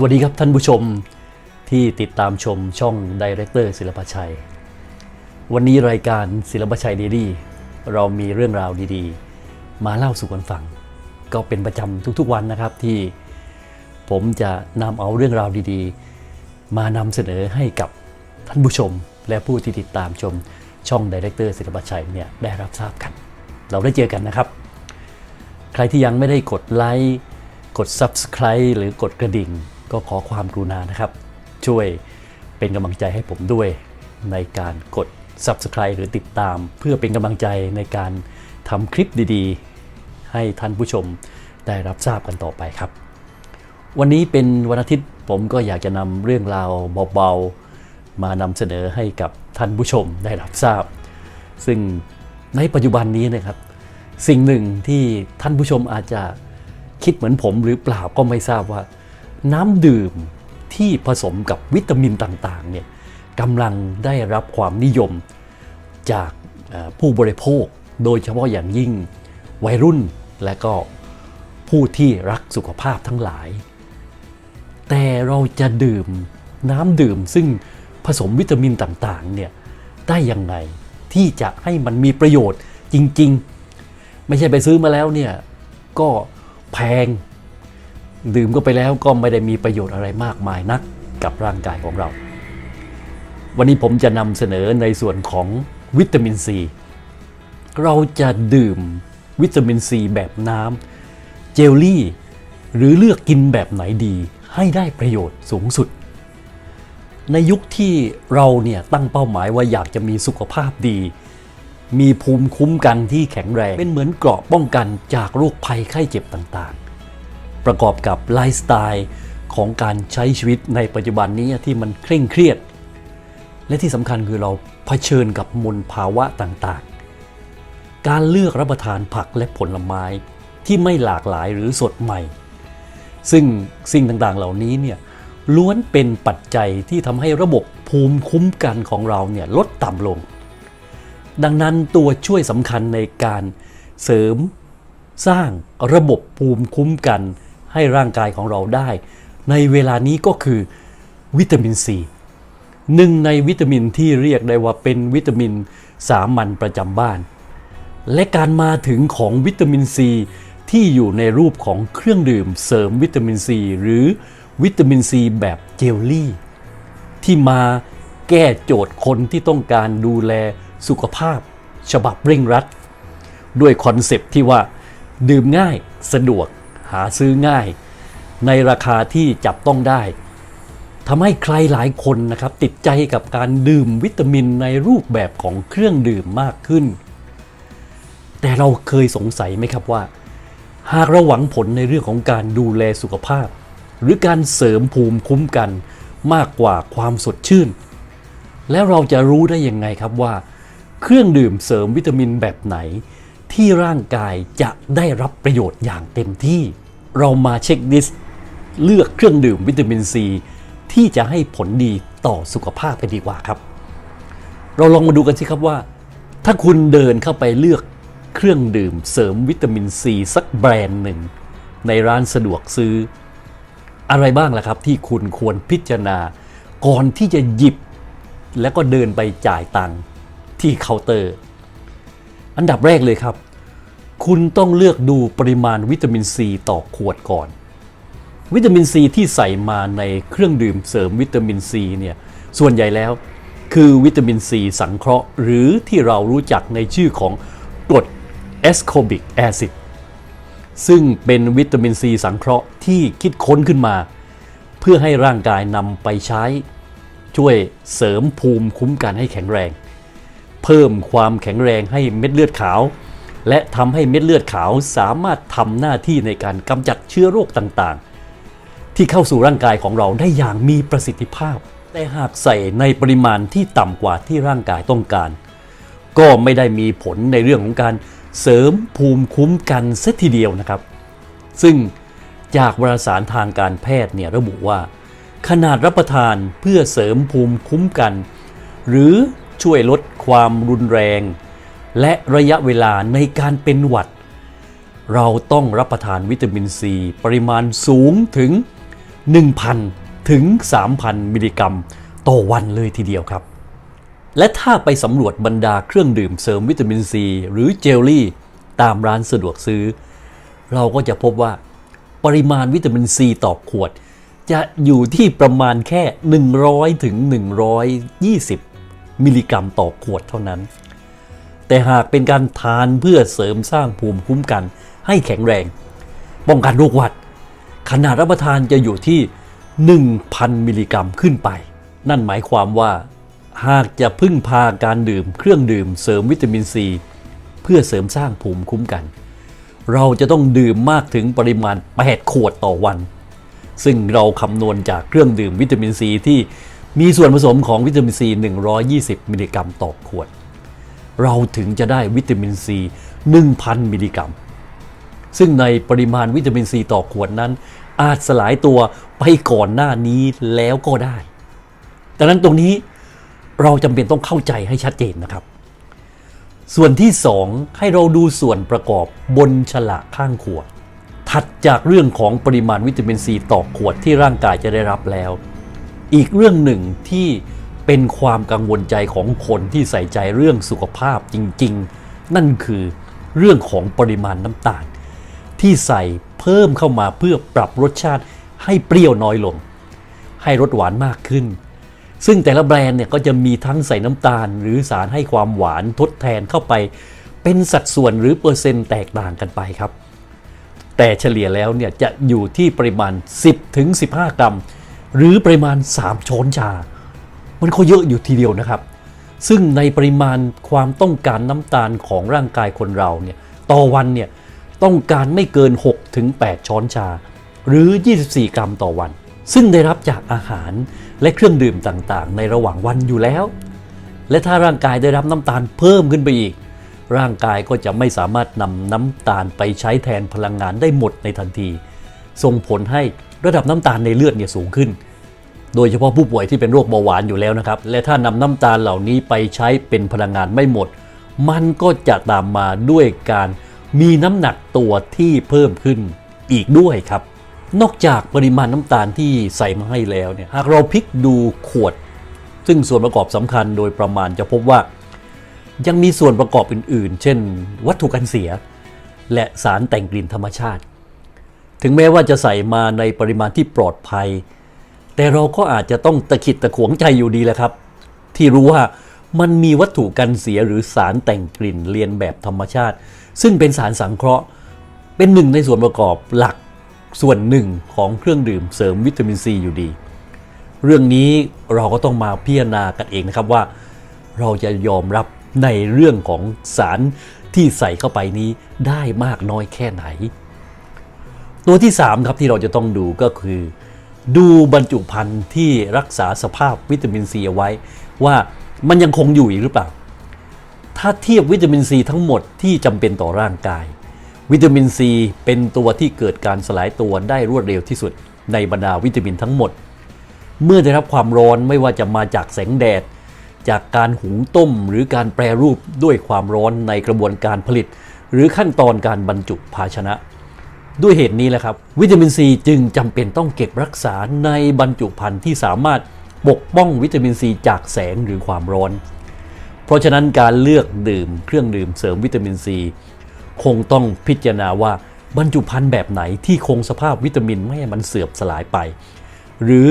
สวัสดีครับท่านผู้ชมที่ติดตามชมช่องดีเรคเตอร์ศิลปชัย วันนี้รายการศิลปชัยเดลี่เรามีเรื่องราวดีๆ มาเล่าสู่กันฟัง ก็เป็นประจำทุกๆวันนะครับที่ผมจะนำเอาเรื่องราวดีๆ มานำเสนอให้กับท่านผู้ชม และผู้ที่ติดตามชมช่องดีเรคเตอร์ศิลปชัยเนี่ยได้รับทราบกัน เราได้เจอกันนะครับ ใครที่ยังไม่ได้กดไลค์กด Subscribe หรือกดกระดิ่ง ก็ขอความกรุณานะครับ ช่วยเป็นกำลังใจให้ผมด้วยในการกด Subscribe หรือติดตาม เพื่อเป็นกำลังใจในการทำคลิปดีๆ ให้ท่านผู้ชมได้รับทราบกันต่อไปครับ วันนี้เป็นวันอาทิตย์ผมก็อยากจะนำเรื่องราวเบาๆ มานำเสนอให้กับท่านผู้ชมได้รับทราบ ซึ่งในปัจจุบันนี้นะครับ สิ่งหนึ่งที่ท่านผู้ชมอาจจะคิดเหมือนผมหรือเปล่าก็ไม่ทราบว่า น้ำดื่มที่ผสมกับวิตามินต่างๆเนี่ยกำลังได้รับความนิยมจากผู้บริโภค โดยเฉพาะอย่างยิ่งวัยรุ่นและก็ผู้ที่รักสุขภาพทั้งหลาย แต่เราจะดื่มน้ำดื่มซึ่งผสมวิตามินต่างๆเนี่ยได้ยังไงที่จะให้มันมีประโยชน์จริง ๆ ไม่ใช่ไปซื้อมาแล้วเนี่ยก็แพง ดื่มก็ไปแล้วก็ไม่ได้มีประโยชน์อะไรมากมายนักกับร่างกายของเรา วันนี้ผมจะนำเสนอในส่วนของวิตามินซีเราจะดื่มวิตามินซีแบบน้ำเจลลี่ หรือเลือกกินแบบไหนดีให้ได้ประโยชน์สูงสุด ในยุคที่เราเนี่ยตั้งเป้าหมายว่าอยากจะมีสุขภาพดี มีภูมิคุ้มกันที่แข็งแรง เป็นเหมือนเกราะป้องกันจากโรคภัยไข้เจ็บต่างๆ ประกอบกับไลฟ์สไตล์ของการใช้ชีวิตในปัจจุบันนี้ที่มันเคร่งเครียด และที่สำคัญคือเราเผชิญกับมลภาวะต่างๆ การเลือกรับประทานผักและผลไม้ที่ไม่หลากหลายหรือสดใหม่ ซึ่งสิ่งต่างๆเหล่านี้เนี่ยล้วนเป็นปัจจัยที่ทำให้ระบบภูมิคุ้มกันของเราเนี่ยลดต่ำลง ดังนั้นตัวช่วยสำคัญในการเสริมสร้างระบบภูมิคุ้มกัน ให้ร่างกายของเราได้ ในเวลานี้ก็คือวิตามินซีหนึ่งในวิตามินที่เรียกได้ว่าเป็นวิตามินสามัญประจำบ้าน และการมาถึงของวิตามินซีที่อยู่ในรูปของเครื่องดื่มเสริมวิตามินซีหรือวิตามินซีแบบเจลลี่ ที่มาแก้โจทย์คนที่ต้องการดูแลสุขภาพ ฉบับเร่งรัด ด้วยคอนเซปที่ว่า ดื่มง่ายสะดวก หาซื้อง่าย ในราคาที่จับต้องได้ทำให้ใครหลายคนนะครับติดใจกับการดื่มวิตามินในรูปแบบของเครื่องดื่มมากขึ้น แต่เราเคยสงสัยไหมครับว่า หากเราหวังผลในเรื่องของการดูแลสุขภาพ หรือการเสริมภูมิคุ้มกันมากกว่าความสดชื่น แล้วเราจะรู้ได้ยังไงครับว่า เครื่องดื่มเสริมวิตามินแบบไหน ที่ร่างกายจะได้รับประโยชน์อย่างเต็มที่ เรามาเช็คลิสต์เลือกเครื่องดื่มวิตามินซีที่จะให้ผลดีต่อสุขภาพกันดีกว่าครับ เราลองมาดูกันสิครับว่า ถ้าคุณเดินเข้าไปเลือกเครื่องดื่มเสริมวิตามินซีสักแบรนด์หนึ่ง ในร้านสะดวกซื้อ อะไรบ้างล่ะครับที่คุณควรพิจารณาก่อนที่จะหยิบ แล้วก็เดินไปจ่ายตังค์ที่เคาน์เตอร์ อันดับแรกเลยครับ คุณต้องเลือกดูปริมาณวิตามินซีต่อขวดก่อน วิตามินซีที่ใส่มาในเครื่องดื่มเสริมวิตามินซีเนี่ยส่วนใหญ่แล้วคือวิตามินซีสังเคราะห์ หรือที่เรารู้จักในชื่อของกรดแอสโคบิกแอซิดซึ่งเป็นวิตามินซีสังเคราะห์ที่คิดค้นขึ้นมา เพื่อให้ร่างกายนำไปใช้ ช่วยเสริมภูมิคุ้มกันให้แข็งแรง เพิ่มความแข็งแรงให้เม็ดเลือดขาว และทำให้เม็ดเลือดขาวสามารถทำหน้าที่ในการกำจัดเชื้อโรคต่างๆ ที่เข้าสู่ร่างกายของเราได้อย่างมีประสิทธิภาพ แต่หากใส่ในปริมาณที่ต่ำกว่าที่ร่างกายต้องการ ก็ไม่ได้มีผลในเรื่องของการเสริมภูมิคุ้มกันเสียทีเดียวนะครับ ซึ่งจากวารสารทางการแพทย์เนี่ยระบุว่า ขนาดรับประทานเพื่อเสริมภูมิคุ้มกัน หรือช่วยลด ความรุนแรง และระยะเวลาในการเป็นหวัด เราต้องรับประทานวิตามินซี ปริมาณสูงถึง 1,000 ถึง 3,000 มิลลิกรัม ต่อวันเลยทีเดียวครับ และถ้าไปสำรวจบรรดาเครื่องดื่มเสริมวิตามินซี หรือเจลลี่ ตามร้านสะดวกซื้อ เราก็จะพบว่าปริมาณวิตามินซีต่อขวดจะอยู่ที่ประมาณแค่ 100 ถึง 120 มิลลิกรัมต่อขวดเท่านั้น แต่หากเป็นการทานเพื่อเสริมสร้างภูมิคุ้มกัน ให้แข็งแรง ป้องกันโรคหวัด ขนาดรับประทานจะอยู่ที่ 1,000 มิลลิกรัมขึ้นไป นั่นหมายความว่า หากจะพึ่งพาการดื่มเครื่องดื่มเสริมวิตามินซีเพื่อเสริมสร้างภูมิคุ้มกัน เราจะต้องดื่มมากถึงปริมาณ8ขวดต่อวัน ซึ่งเราคำนวณจากเครื่องดื่มวิตามินซีที่ มีส่วนผสมของวิตามินซี 120 มิลลิกรัมต่อขวด เราถึงจะได้วิตามินซี 1,000 มิลลิกรัม ซึ่งในปริมาณวิตามินซีต่อขวดนั้น อาจสลายตัวไปก่อนหน้านี้แล้วก็ได้ดังนั้นตรงนี้เราจำเป็นต้องเข้าใจให้ชัดเจนนะครับ ส่วนที่ 2 ให้เราดูส่วนประกอบบนฉลากข้างขวด ถัดจากเรื่องของปริมาณวิตามินซีต่อขวดที่ร่างกายจะได้รับแล้ว อีกเรื่องหนึ่งที่เป็นความกังวลใจของคนที่ใส่ใจเรื่องสุขภาพจริง ๆ นั่นคือเรื่องของปริมาณน้ำตาล ที่ใส่เพิ่มเข้ามาเพื่อปรับรสชาติให้เปรี้ยวน้อยลง ให้รสหวานมากขึ้น ซึ่งแต่ละแบรนด์เนี่ยก็จะมีทั้งใส่น้ำตาล หรือสารให้ความหวานทดแทนเข้าไป เป็นสัดส่วนหรือเปอร์เซ็นต์แตกต่างกันไปครับ แต่เฉลี่ยแล้วเนี่ยจะอยู่ที่ปริมาณ 10ถึง15 กรัม หรือปริมาณ 3 ช้อนชา มันก็เยอะอยู่ทีเดียวนะครับ ซึ่งในปริมาณความต้องการน้ำตาลของร่างกายคนเราเนี่ยต่อวันเนี่ยต้องการไม่เกิน6ถึง8ช้อนชา หรือ 24 กรัมต่อวัน ซึ่งได้รับจากอาหารและเครื่องดื่มต่างๆ ในระหว่างวันอยู่แล้ว และถ้าร่างกายได้รับน้ำตาลเพิ่มขึ้นไปอีก ร่างกายก็จะไม่สามารถนำน้ำตาลไปใช้แทนพลังงานได้หมดในทันที ส่งผลให้ ระดับน้ำตาลในเลือดเนี่ยสูงขึ้น โดยเฉพาะผู้ป่วยที่เป็นโรคเบาหวานอยู่แล้วนะครับ และถ้านำน้ำตาลเหล่านี้ไปใช้เป็นพลังงานไม่หมด มันก็จะตามมาด้วยการมีน้ำหนักตัวที่เพิ่มขึ้นอีกด้วยครับ นอกจากปริมาณน้ำตาลที่ใส่มาให้แล้วเนี่ยหากเราพลิกดูขวด ซึ่งส่วนประกอบสำคัญโดยประมาณจะพบว่า ยังมีส่วนประกอบอื่น ๆ เช่น วัตถุกันเสีย และสารแต่งกลิ่นธรรมชาติ ถึงแม้ว่าจะใส่มาในปริมาณที่ปลอดภัย แต่เราก็อาจจะต้องตะขิดตะขวงใจอยู่ดีแหละครับ ที่รู้ว่ามันมีวัตถุกันเสียหรือสารแต่งกลิ่นเลียนแบบธรรมชาติ ซึ่งเป็นสารสังเคราะห์ เป็นหนึ่งในส่วนประกอบหลักส่วนหนึ่งของเครื่องดื่มเสริมวิตามินซีอยู่ดี เรื่องนี้เราก็ต้องมาพิจารณากันเองนะครับว่า เราจะยอมรับในเรื่องของสารที่ใส่เข้าไปนี้ได้มากน้อยแค่ไหน ตัวที่ 3 ครับที่เราจะต้องดูก็คือ ดูบรรจุภัณฑ์ที่รักษาสภาพวิตามินซีเอาไว้ ว่ามันยังคงอยู่อีกหรือเปล่า ถ้าเทียบวิตามินซีทั้งหมดที่จำเป็นต่อร่างกาย วิตามินซีเป็นตัวที่เกิดการสลายตัวได้รวดเร็วที่สุด ในบรรดาวิตามินทั้งหมด เมื่อได้รับความร้อนไม่ว่าจะมาจากแสงแดด จากการหุงต้มหรือการแปรรูปด้วยความร้อนในกระบวนการผลิต หรือขั้นตอนการบรรจุภาชนะ ด้วยเหตุนี้แหละครับ วิตามินซีจึงจำเป็นต้องเก็บรักษาในบรรจุภัณฑ์ที่สามารถปกป้องวิตามินซีจากแสงหรือความร้อน เพราะฉะนั้นการเลือกดื่มเครื่องดื่มเสริมวิตามินซีคงต้องพิจารณาว่าบรรจุภัณฑ์แบบไหนที่คงสภาพวิตามินไม่ให้มันเสื่อมสลายไป หรือ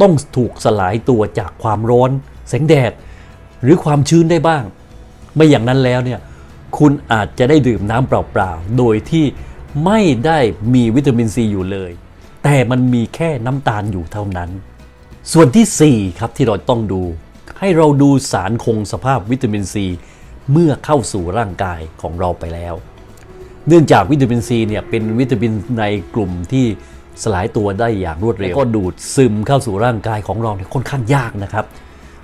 ต้องถูกสลายตัวจากความร้อน แสงแดด หรือความชื้นได้บ้าง ไม่อย่างนั้นแล้วเนี่ยคุณอาจจะได้ดื่มน้ำเปล่าๆ โดยที่ ไม่ได้มีวิตามินซีอยู่เลย แต่มันมีแค่น้ำตาลอยู่เท่านั้น ส่วนทีสี่ 4 ครับที่เราต้องดู ให้เราดูสารคงสภาพวิตามินซีเมื่อเข้าสู่ร่างกายของเราไปแล้ว เนื่องจากวิตามินซีเนี่ยเป็นวิตามินในกลุ่มที่สลายตัวได้อย่างรวดเร็วก็ดูดซึมเข้าสู่ร่างกายของเราเนี่ยค่อนข้างยากนะครับ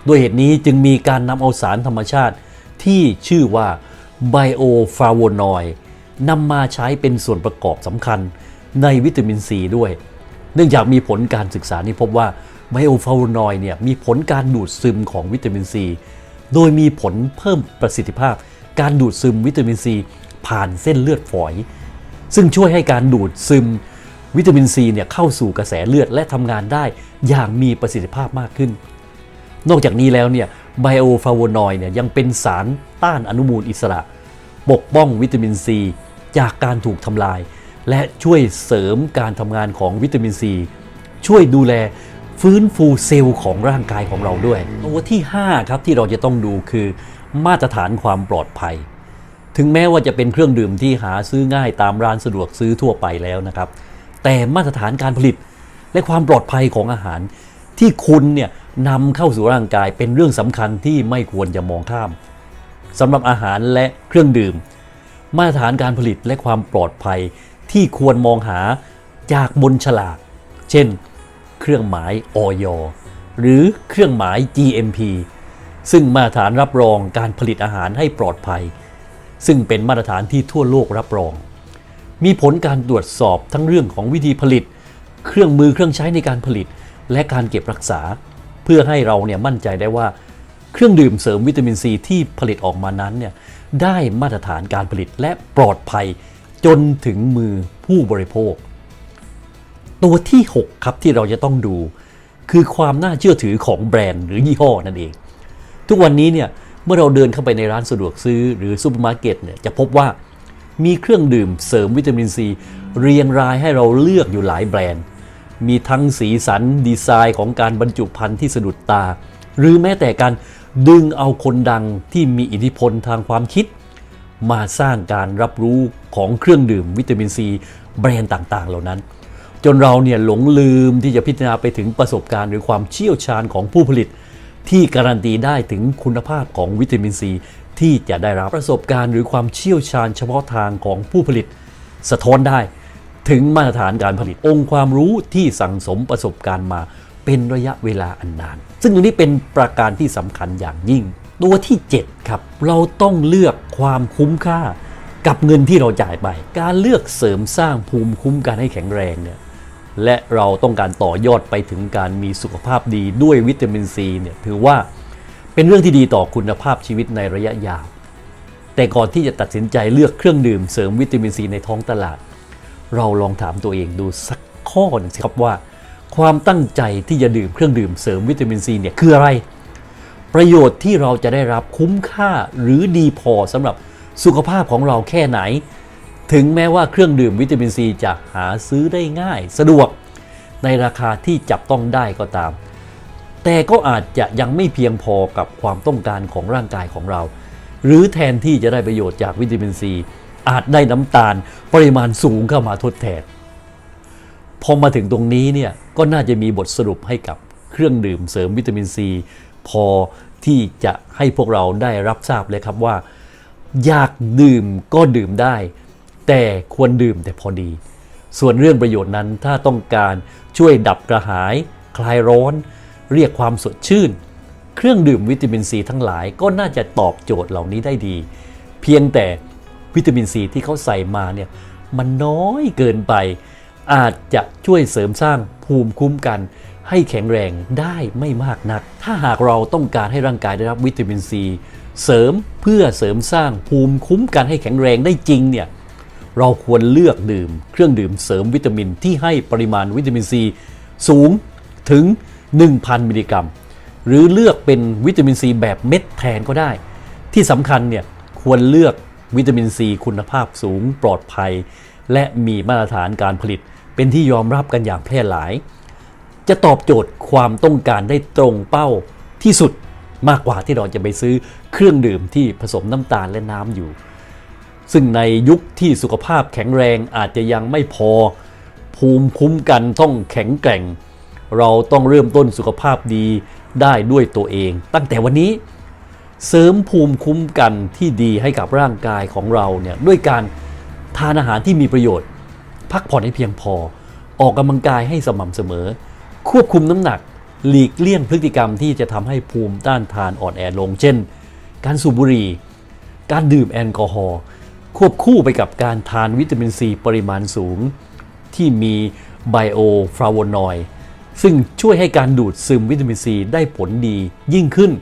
ด้วยเหตุนี้จึงมีการนำเอาสารธรรมชาติที่ชื่อว่าไบโอฟลาโวนอยด์ นำมาใช้เป็นส่วนประกอบสำคัญในวิตามินซีด้วย เนื่องจากมีผลการศึกษานี้พบว่าไบโอฟลาโวนอยเนี่ยมีผลการดูดซึมของวิตามินซี โดยมีผลเพิ่มประสิทธิภาพ การดูดซึมวิตามินซีผ่านเส้นเลือดฝอย ซึ่งช่วยให้การดูดซึมวิตามินซีเนี่ยเข้าสู่กระแสเลือดและทำงานได้อย่างมีประสิทธิภาพมากขึ้น นอกจากนี้แล้วเนี่ยไบโอฟลาโวนอยเนี่ยยังเป็นสารต้านอนุมูลอิสระ ปกป้องวิตามินซีจากการถูกทำลาย และช่วยเสริมการทำงานของวิตามินซีช่วยดูแลฟื้นฟูเซลล์ของร่างกายของเราด้วย ตัวที่ 5 ครับที่เราจะต้องดูคือ มาตรฐานความปลอดภัย ถึงแม้ว่าจะเป็นเครื่องดื่มที่หาซื้อง่ายตามร้านสะดวกซื้อทั่วไปแล้วนะครับ แต่มาตรฐานการผลิตและความปลอดภัยของอาหาร ที่คุณเนี่ยนำเข้าสู่ร่างกายเป็นเรื่องสำคัญที่ไม่ควรจะมองข้าม สำหรับอาหารและเครื่องดื่ม มาตรฐานการผลิตและความปลอดภัยที่ควรมองหาจากบนฉลาก เช่น เครื่องหมายออยหรือเครื่องหมาย GMP ซึ่งมาตรฐานรับรองการผลิตอาหารให้ปลอดภัย ซึ่งเป็นมาตรฐานที่ทั่วโลกรับรอง มีผลการตรวจสอบทั้งเรื่องของวิธีผลิต เครื่องมือเครื่องใช้ในการผลิต และการเก็บรักษา เพื่อให้เราเนี่ยมั่นใจได้ว่า เครื่องดื่มเสริมวิตามินซีที่ผลิตออกมานั้นเนี่ยได้มาตรฐานการผลิตและปลอดภัยจนถึงมือผู้บริโภค ตัวที่ 6 ครับที่เราจะต้องดู คือความน่าเชื่อถือของแบรนด์หรือยี่ห้อนั่นเอง ทุกวันนี้เนี่ยเมื่อเราเดินเข้าไปในร้านสะดวกซื้อหรือซูเปอร์มาร์เก็ตเนี่ยจะพบว่ามีเครื่องดื่มเสริมวิตามินซีเรียงรายให้เราเลือกอยู่หลายแบรนด์ มีทั้งสีสันดีไซน์ของการบรรจุภัณฑ์ที่สะดุดตา หรือแม้แต่การ ดึงเอาคนดังที่มีอิทธิพลทางความคิด มาสร้างการรับรู้ของเครื่องดื่มวิตามินซีแบรนด์ต่างๆ เหล่านั้น จนเราเนี่ยหลงลืมที่จะพิจารณาไปถึงประสบการณ์หรือความเชี่ยวชาญของผู้ผลิต ที่การันตีได้ถึงคุณภาพของวิตามินซีที่จะได้รับประสบการณ์หรือความเชี่ยวชาญเฉพาะทางของผู้ผลิต สะท้อนได้ถึงมาตรฐานการผลิตองค์ความรู้ที่สั่งสมประสบการณ์มา เป็นระยะเวลาอันนาน ซึ่งตรงนี้เป็นประการที่สำคัญอย่างยิ่ง ตัวที่ 7 ครับ เราต้องเลือกความคุ้มค่ากับเงินที่เราจ่ายไป การเลือกเสริมสร้างภูมิคุ้มกันให้แข็งแรงเนี่ยและเราต้องการต่อยอดไปถึงการมีสุขภาพดีด้วยวิตามินซีเนี่ยถือว่าเป็นเรื่องที่ดีต่อคุณภาพชีวิตในระยะยาว แต่ก่อนที่จะตัดสินใจเลือกเครื่องดื่มเสริมวิตามินซีในท้องตลาด เราลองถามตัวเองดูสักข้อหนึงครับว่า ความตั้งใจที่จะดื่มเครื่องดื่มเสริมวิตามินซีเนี่ยคืออะไร ประโยชน์ที่เราจะได้รับคุ้มค่าหรือดีพอสำหรับสุขภาพของเราแค่ไหน ถึงแม้ว่าเครื่องดื่มวิตามินซีจะหาซื้อได้ง่าย สะดวกในราคาที่จับต้องได้ก็ตาม แต่ก็อาจจะยังไม่เพียงพอกับความต้องการของร่างกายของเรา หรือแทนที่จะได้ประโยชน์จากวิตามินซีอาจได้น้ำตาลปริมาณสูงเข้ามาทดแทน พอมาถึงตรงนี้เนี่ยก็น่าจะมีบทสรุปให้กับเครื่องดื่มเสริมวิตามินซีพอที่จะให้พวกเราได้รับทราบเลยครับว่า อยากดื่มก็ดื่มได้ แต่ควรดื่มแต่พอดี ส่วนเรื่องประโยชน์นั้นถ้าต้องการช่วยดับกระหาย คลายร้อน เรียกความสดชื่น เครื่องดื่มวิตามินซีทั้งหลายก็น่าจะตอบโจทย์เหล่านี้ได้ดี เพียงแต่วิตามินซีที่เขาใส่มาเนี่ยมันน้อยเกินไป อาจจะช่วยเสริมสร้างภูมิคุ้มกัน ให้แข็งแรงได้ไม่มากนัก ถ้าหากเราต้องการให้ร่างกายได้รับวิตามินซีเสริมเพื่อเสริมสร้างภูมิคุ้มกันให้แข็งแรงได้จริงเนี่ยเราควรเลือกดื่มเครื่องดื่มเสริมวิตามินที่ให้ปริมาณวิตามินซีสูงถึง 1,000 มิลลิกรัม หรือเลือกเป็นวิตามินซีแบบเม็ดแทนก็ได้ ที่สำคัญเนี่ยควรเลือกวิตามินซีคุณภาพสูงปลอดภัย และมีมาตรฐานการผลิต เป็นที่ยอมรับกันอย่างแพร่หลาย จะตอบโจทย์ความต้องการได้ตรงเป้าที่สุดมากกว่าที่เราจะไปซื้อเครื่องดื่มที่ผสมน้ำตาลและน้ำอยู่ ซึ่งในยุคที่สุขภาพแข็งแรงอาจจะยังไม่พอ ภูมิคุ้มกันต้องแข็งแกร่ง เราต้องเริ่มต้นสุขภาพดีได้ด้วยตัวเอง ตั้งแต่วันนี้เสริมภูมิคุ้มกันที่ดีให้กับร่างกายของเราเนี่ยด้วยการทานอาหารที่มีประโยชน์ พักผ่อนให้เพียงพอ ออกกำลังกายให้สม่ำเสมอ ควบคุมน้ำหนัก หลีกเลี่ยงพฤติกรรมที่จะทำให้ภูมิต้านทานอ่อนแอลง เช่น การสูบบุหรี่ การดื่มแอลกอฮอล์ควบคู่ไปกับการทานวิตามินซีปริมาณสูง ที่มีไบโอฟลาโวนอยด์ซึ่งช่วยให้การดูดซึมวิตามินซีได้ผลดียิ่งขึ้น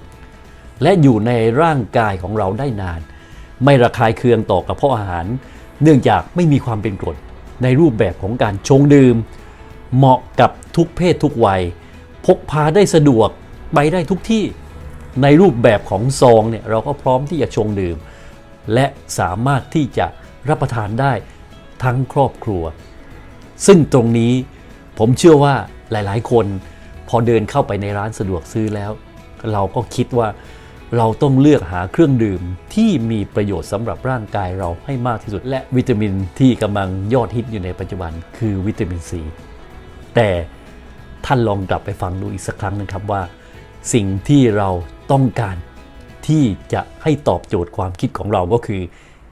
และอยู่ในร่างกายของเราได้นาน ไม่ระคายเคืองต่อกระเพาะอาหาร เนื่องจากไม่มีความเป็นกรด ในรูปแบบของการชงดื่ม เหมาะกับทุกเพศทุกวัย พกพาได้สะดวกไปได้ทุกที่ในรูปแบบของซองเนี่ยเราก็พร้อมที่จะชงดื่ม และสามารถที่จะรับประทานได้ทั้งครอบครัว ซึ่งตรงนี้ผมเชื่อว่าหลายๆ คนพอเดินเข้าไปในร้านสะดวกซื้อแล้ว เราก็คิดว่า เราต้องเลือกหาเครื่องดื่มที่มีประโยชน์สำหรับร่างกายเราให้มากที่สุด และวิตามินที่กำลังยอดฮิตอยู่ในปัจจุบันคือวิตามินซีแต่ท่านลองกลับไปฟังดูอีกสักครั้งหนึงครับว่า สิ่งที่เราต้องการที่จะให้ตอบโจทย์ความคิดของเราก็คือ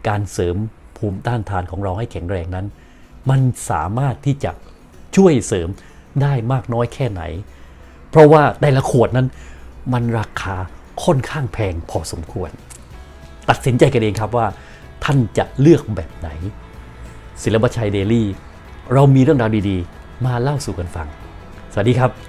การเสริมภูมิต้านทานของเราให้แข็งแรงนั้น มันสามารถที่จะช่วยเสริมได้มากน้อยแค่ไหน เพราะว่าแต่ละขวดนั้นมันราคา ค่อนข้างแพงพอสมควร ตัดสินใจกันเองครับว่า ท่านจะเลือกแบบไหน ศิลปชัยเดลี่ เรามีเรื่องราวดีๆ มาเล่าสู่กันฟัง สวัสดีครับ